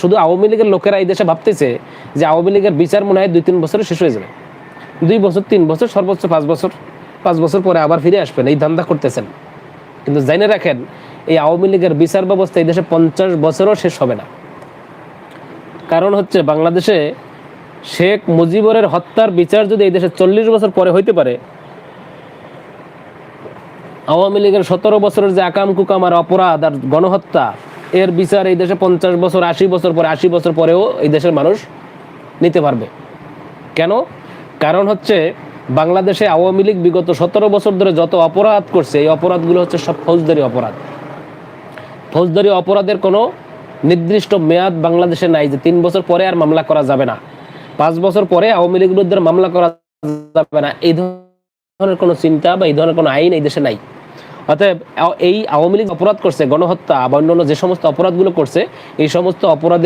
শুধু আওয়ামী লীগের লোকেরা এই দেশে ভাবতেছে যে আওয়ামী লীগের বিচার মনে হয় দুই তিন বছরে শেষ হয়ে যাবে। দুই বছর, তিন বছর, সর্বোচ্চ পাঁচ বছর পাঁচ বছর পরে আবার ফিরে আসবেন, এই ধান্দা করতেছেন। কিন্তু জেনে রাখেন, এই আওয়ামী লীগের বিচার ব্যবস্থা এই দেশে পঞ্চাশ বছরও শেষ হবে না। কারণ হচ্ছে বাংলাদেশে শেখ মুজিবরের হত্যার বিচার যদি এই দেশে চল্লিশ বছর পরে হইতে পারে, আওয়ামী লীগের সতেরো বছরের যে আকাম কুকাম আর অপরাধ আর গণহত্যা এর বিচার এই দেশে পঞ্চাশ বছর, আশি বছর পরে, আশি বছর পরেও এই দেশের মানুষ নিতে পারবে। কেন? কারণ হচ্ছে বাংলাদেশে আওয়ামী লীগ বিগত সতেরো বছর ধরে যত অপরাধ করছে, এই অপরাধগুলো হচ্ছে সব ফৌজদারি অপরাধ। ফৌজদারি অপরাধের কোনো নির্দিষ্ট মেয়াদ বাংলাদেশে নাই যে তিন বছর পরে আর মামলা করা যাবে না। পাঁচ বছর পরে আওয়ামী লীগ বিরুদ্ধে মামলা করা যাবে না। এই ধরনের কোনো চিন্তা বা এই ধরনের কোনো আইন এই দেশে নাই। অতএব, এই আওয়ামী লীগ অপরাধ করছে, গণহত্যা বা অন্যান্য যে সমস্ত অপরাধগুলো করছে, এই সমস্ত অপরাধের